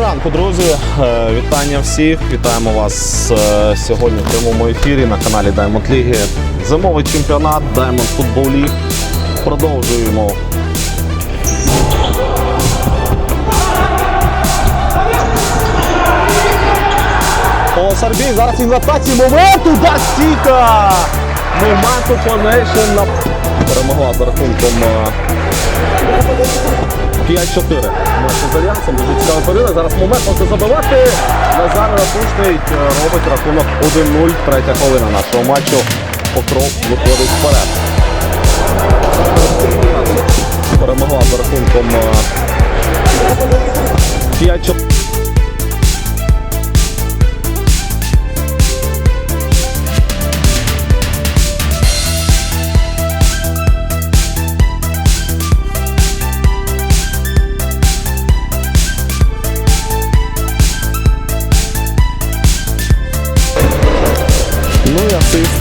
ранку, друзі. Е, Вітання всіх. Вітаємо вас е, сьогодні в прямому ефірі на каналі Diamond League. Зимовий чемпіонат Diamond Football League. Продовжуємо. О, Сарбій, зараз він в атаці. Момент, удар стійка! Connection на... перемогла за рахунком е, 5-4. Матч з Альянсом, дуже цікавий поєдинок. Зараз момент може забивати. Назар Рапушний е, робить рахунок 1-0. Третя хвилина нашого матчу. Покров виходить вперед. Перемогла за рахунком е, 5-4.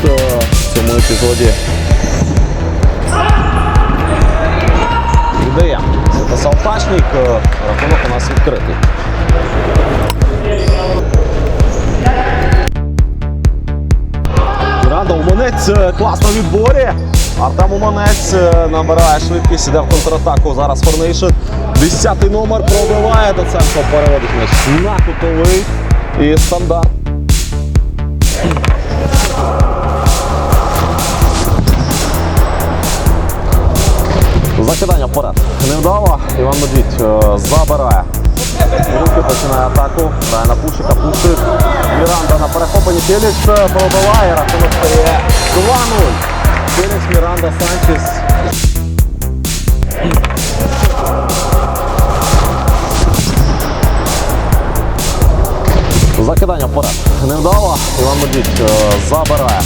Е, в цьому епізоді. Віддає. Записав Ташнік. е, Рахунок у нас відкритий. Міранда Уманець е, класно відборі. Артем Уманець е, набирає швидкість, іде в контратаку. Зараз Форнейшн. Десятий номер пробиває. Доценко переводить м'яч на кутовий. І стандарт. Вперед. Невдало. Іван Медвідь е, забирає. Руки починає атаку. Грає на пушика, пушик. Міранда на перехопленні. Фелікс е, пробиває. Рахунок стає 2-0. Фелікс, Міранда, Санчес. Закидання вперед. Невдало. Іван Медвідь е, забирає.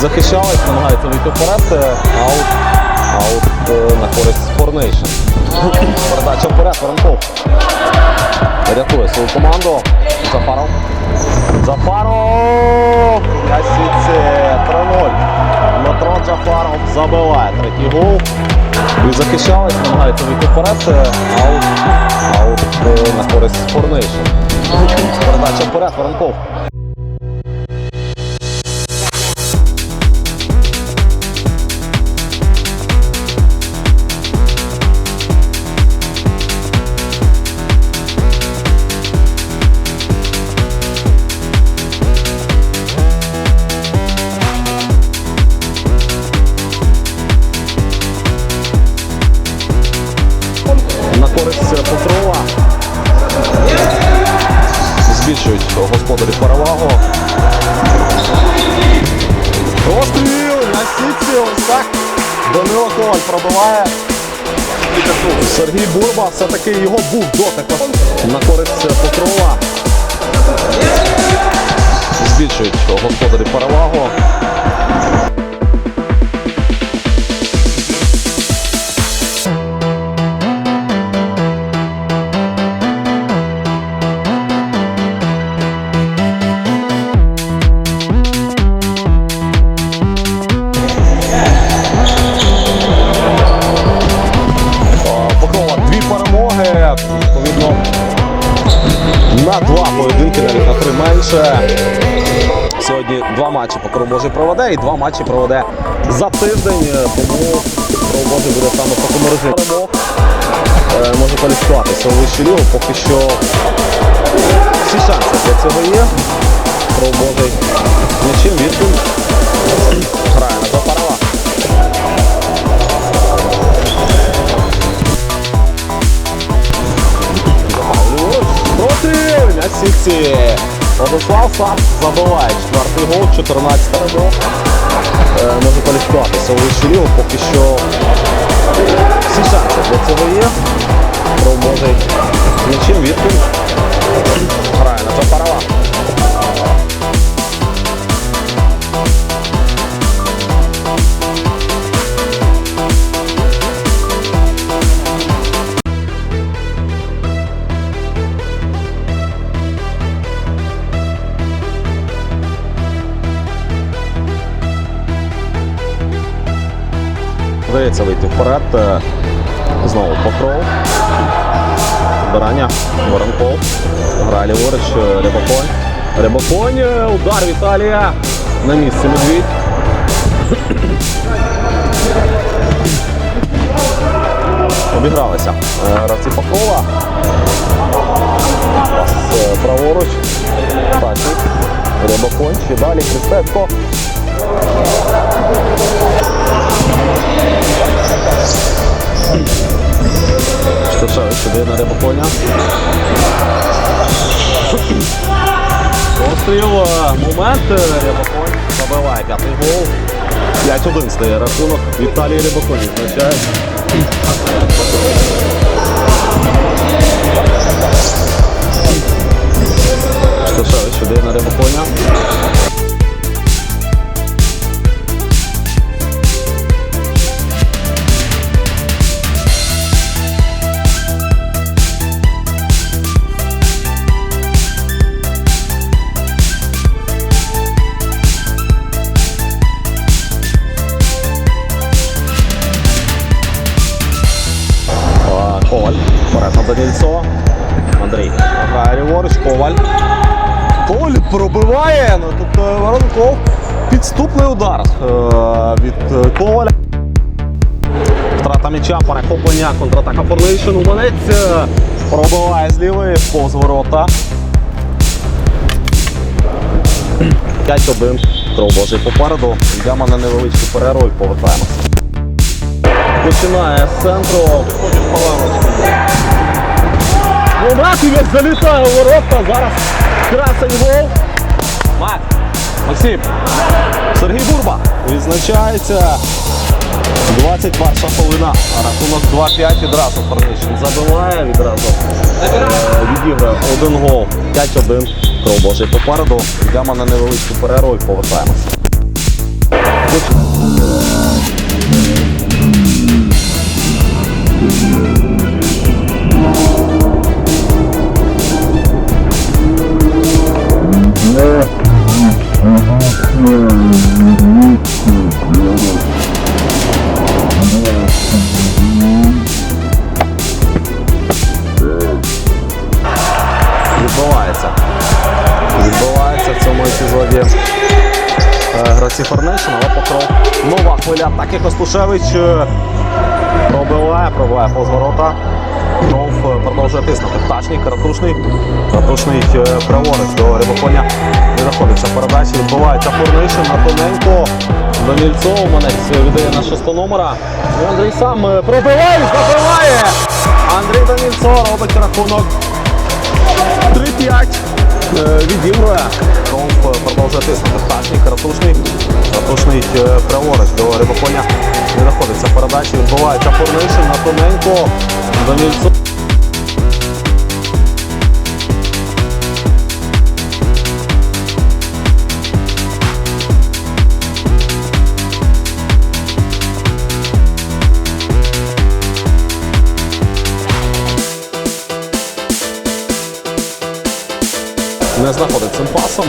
Відзахищались, намагаються вийти вперед. е, Аут. Аут е, на користь Форнейшн. Передача вперед, Воронков. Рятує свою команду. Зафаров. Зафаров! На сітці 3-0. Дмитро Джафаров забиває третій гол. Відзахищались, намагаються вийти вперед. е, Аут. Аут на користь Форнейшн. Передача вперед, Воронков. Господарі перевагу. Розстріл на сітці. Ось так. Данило Коваль пробиває. Сергій Бурба все-таки його був дотик на користь Покрова. Збільшують господарі перевагу. Відповідно, на два поєдинки, навіть на три менше. Сьогодні два матчі Покров Божий проведе і два матчі проведе за тиждень, е, тому Покров Божий буде саме такому режимі. Е, може кваліфікуватися у вищу лігу, поки що всі шанси для цього є. Покров Божий нічим відповідь Забиває четвертий гол, 14 гол. Е, може кваліфікуватися у лігу, поки що всі шанси для цього є. Може нічим відповідь. Грає на Запарова. Вдається вийти вперед. Е, Знову покров. Бараня. Воронков. Грає ліворуч. е, Рябоконь. Рябоконь. е, Удар Віталія. На місці медвідь. Обігралися гравці Покрова. Е, праворуч. Рябоконь. Ще далі Христецько. Шташевич сюди на Рябоконя. Постріл. е, Момент. е, Рябоконь забиває п'ятий гол. 5-1 стає рахунок. Віталій Рябоконь відзначає. Шташевич сюди на Рябоконя. Коваль. Коваль пробиває. Ну, е, Воронков. Підступний удар е, від е, Коваля. Втрата м'яча, перехоплення, контратака Форнейшн. Уманець е, пробиває з лівої повз ворота. 5-1. Кров Божий попереду. Йдемо на невеличку перерву і повертаємося. Починає з центру. Ну, Матвієць залітає у ворота. Зараз красень гол. Мак. Максим. Сергій Бурба. Відзначається. 21 хвилина. Рахунок 2-5 відразу Форнишин забиває відразу. Е, Відіграє один гол. 5-1. Кров Божий попереду. Йдемо на невеличку перерву і повертаємося. Відбувається. Відбувається в цьому епізоді е, гравці Форнейшн, але покров. Нова хвиля атаки Костушевич е, пробиває, пробиває повз ворота. Кров е, продовжує тиснути. Пташник, ратушний. Ратушний е, праворуч до Рибаконя. Не знаходиться передачі. Відбувається Форнейшн на тоненько. Данільцов Манець віддає на шестого номера. І Андрій сам е, пробиває, забиває. Андрій Данільцов робить рахунок 3-5 е, відігрує. Кров продовжує тиснути. Пташник, ратушний. Ратушний е, праворуч до Рибаконя. Не знаходиться передачі. Відбувається Форнейшн на тоненько. Данільцов. Не знаходить цим пасом.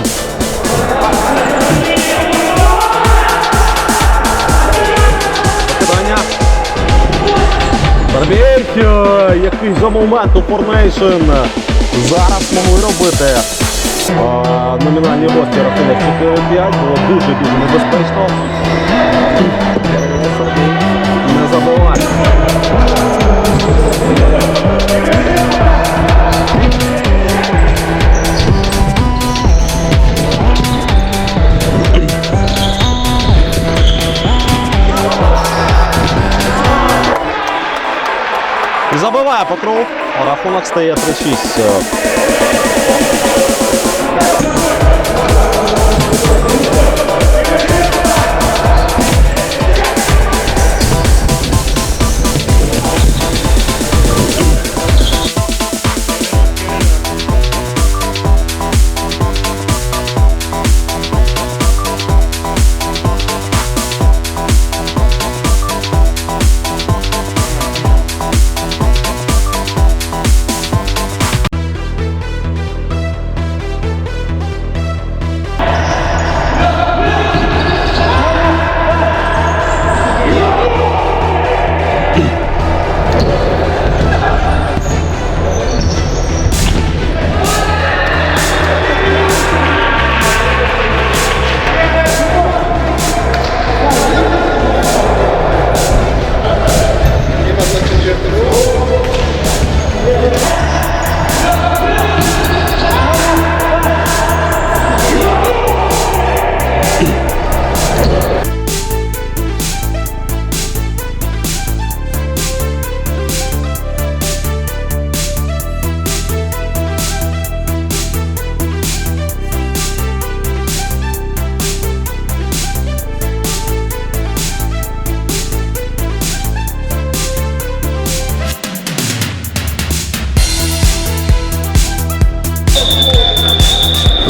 Барбєрк, е, який за момент у Форнейшн. Зараз могли робити а, номінальні гості рахунок 4-5. Було дуже-дуже небезпечно. Не забуває. Забиває Покров. Рахунок стає 3-6.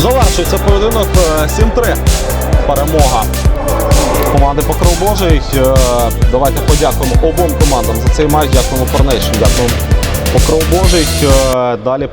Завершується поєдинок е, 7-3. Перемога команди Покров Божий. Е, Давайте подякуємо обом командам за цей матч. Дякуємо Парнейшн, дякуємо Покров Божий. Е, Далі